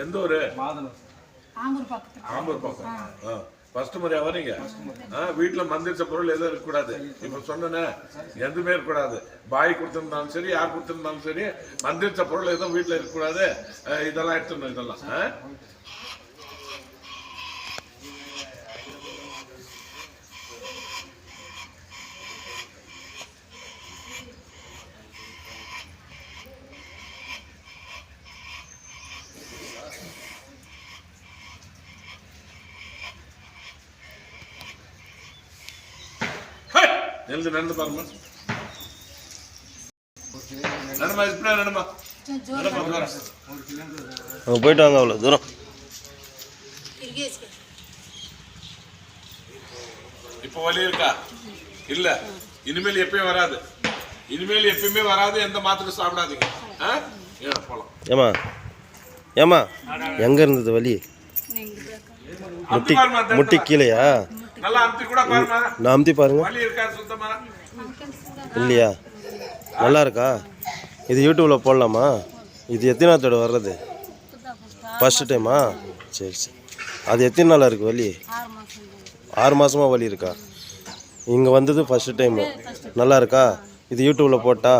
எந்த ஒரு ஆம்பூர் பக்கத்துல. ஆம்பூர் பக்கம். ஃபர்ஸ்ட் முறையா வரீங்க? வீட்டுல மந்திரிச்ச பொருள் எதுவும் இருக்கக்கூடாது. இப்ப சொன்னேனே எதுவுமே இருக்கக்கூடாது. பாய் கொடுத்திருந்தாலும் சரி யார் கொடுத்திருந்தாலும் சரி மந்திரிச்ச பொருள் எதுவும் வீட்டுல இருக்கக்கூடாது. இதெல்லாம் எடுத்துடணும் இதெல்லாம் ஆ? ஹே! எழுந்து நடந்து பாருமா நடமா இப்படியா நடமா. அங்கே போயிட்டு வாங்க அவ்வளோ தூரம். இப்போ வலி இருக்கா? இல்ல. இனிமேல் எப்பயும் வராது. இனிமேல் எப்பயுமே வராது எந்த மாத்திரை சாப்பிடாதீங்க. ஆ? ஏன் போலாம். ஏம்மா? ஏம்மா? எங்கே இருந்தது வலி? அந்த முட்டி இடத்துல. கீழேயா? நல்லா அமுத்தி கூட பாருமா. நான் அமுத்தி பாருங்க. வலி இருக்கா சுத்தமா? இல்லையா? நல்லா இருக்கா? இது யூடியூப்பில் போடலாமா? இது எத்தனாத்தோட வர்றது? ஃபஸ்ட்டு டைமா சரி சரி. அது எத்தனை நாளாக இருக்குது வலி? ஆறு மாசமா வலி இருக்கா? இங்கே வந்தது ஃபஸ்ட்டு டைமு நல்லா இருக்கா? இது யூடியூப்பில் போட்டா?